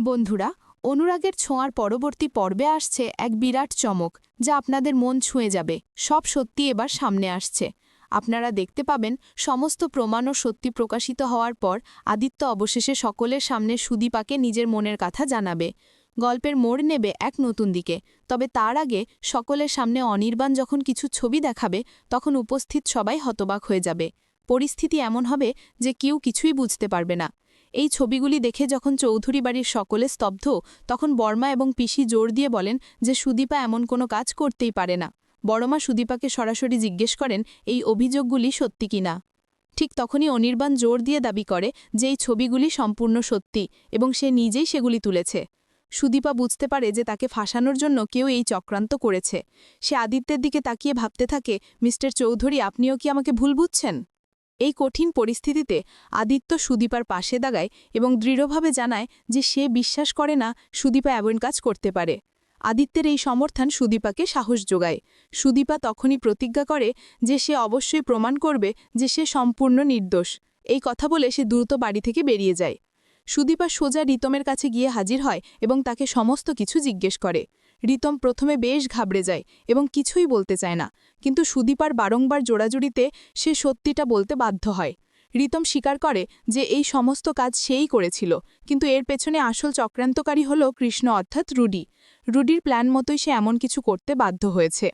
বন্ধুরা, অনুরাগের ছোঁয়ার পরবর্তী পর্বে আসছে এক বিরাট চমক, যা আপনাদের মন ছুঁয়ে যাবে। সব সত্যি এবার সামনে আসছে। আপনারা দেখতে পাবেন, সমস্ত প্রমাণ ও সত্যি প্রকাশিত হওয়ার পর আদিত্য অবশেষে সকলের সামনে সুদীপাকে নিজের মনের কথা জানাবে। গল্পের মোড় নেবে এক নতুন দিকে। তবে তার আগে সকলের সামনে অনির্বাণ যখন কিছু ছবি দেখাবে, তখন উপস্থিত সবাই হতবাক হয়ে যাবে। পরিস্থিতি এমন হবে যে কেউ কিছুই বুঝতে পারবে না। এই ছবিগুলি দেখে যখন চৌধুরী বাড়ির সকলে স্তব্ধ, তখন বর্মা এবং পিসি জোর দিয়ে বলেন যে সুদীপা এমন কোনো কাজ করতেই পারে না। বড়মা সুদীপাকে সরাসরি জিজ্ঞেস করেন, এই অভিযোগগুলি সত্যি কিনা ঠিক তখনই অনির্বাণ জোর দিয়ে দাবি করে যে এই ছবিগুলি সম্পূর্ণ সত্যি এবং সে নিজেই সেগুলি তুলেছে। সুদীপা বুঝতে পারে যে তাকে ফাঁসানোর জন্য কেউ এই চক্রান্ত করেছে। সে আদিত্যের দিকে তাকিয়ে ভাবতে থাকে, মিস্টার চৌধুরী, আপনিও কি আমাকে ভুল বুঝছেন? এই কঠিন পরিস্থিতিতে আদিত্য সুদীপার পাশে দাগায় এবং দৃঢ়ভাবে জানায় যে সে বিশ্বাস করে না সুদীপা এমন কাজ করতে পারে। আদিত্যের এই সমর্থন সুদীপাকে সাহস যোগায়। সুদীপা তখনই প্রতিজ্ঞা করে যে সে অবশ্যই প্রমাণ করবে যে সে সম্পূর্ণ নির্দোষ। এই কথা বলে সে দ্রুত বাড়ি থেকে বেরিয়ে যায়। সুদীপা সোজা রিতমের কাছে গিয়ে হাজির হয় এবং তাকে সমস্ত কিছু জিজ্ঞেস করে। রিতম প্রথমে বেশ ঘাবড়ে যায় এবং কিছুই বলতে চায় না। কিন্তু সুদীপার বারংবার জোড়াজুড়িতে সে সত্যিটা বলতে বাধ্য হয়। রিতম স্বীকার করে যে এই সমস্ত কাজ সেই করেছিল, কিন্তু এর পেছনে আসল চক্রান্তকারী হল কৃষ্ণ অর্থাৎ রুডি। রুডির প্ল্যান মতোই সে এমন কিছু করতে বাধ্য হয়েছে।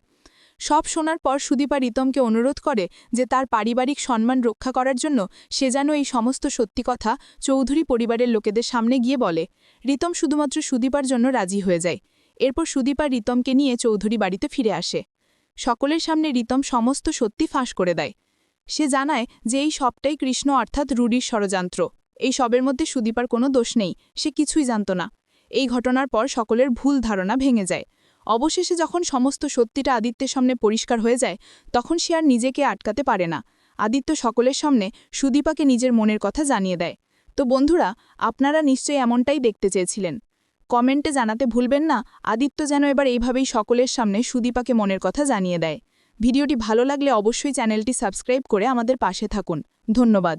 সব শোনার পর সুদীপা রিতমকে অনুরোধ করে যে তার পারিবারিক সম্মান রক্ষা করার জন্য সে যেন এই সমস্ত সত্যি কথা চৌধুরী পরিবারের লোকেদের সামনে গিয়ে বলে। রিতম শুধুমাত্র সুদীপার জন্য রাজি হয়ে যায়। এরপর সুদীপা রিতমকে নিয়ে চৌধুরী বাড়িতে ফিরে আসে। সকলের সামনে রিতম সমস্ত সত্যি ফাঁস করে দেয়। সে জানায় যে এই সবটাই কৃষ্ণ অর্থাৎ রুডির ষড়যন্ত্র। এই সবের মধ্যে সুদীপার কোনো দোষ নেই, সে কিছুই জানত না। এই ঘটনার পর সকলের ভুল ধারণা ভেঙে যায়। অবশেষে যখন সমস্ত সত্যিটা আদিত্যের সামনে পরিষ্কার হয়ে যায়, তখন সে আর নিজেকে আটকাতে পারে না। আদিত্য সকলের সামনে সুদীপাকে নিজের মনের কথা জানিয়ে দেয়। তো বন্ধুরা, আপনারা নিশ্চয়ই এমনটাই দেখতে চেয়েছিলেন। কমেন্টে জানাতে ভুলবেন না। আদিত্য যেন এবার এইভাবেই সকলের সামনে সুদীপাকে মনের কথা জানিয়ে দেয়। ভিডিওটি ভালো লাগলে অবশ্যই চ্যানেলটি সাবস্ক্রাইব করে আমাদের পাশে থাকুন। ধন্যবাদ।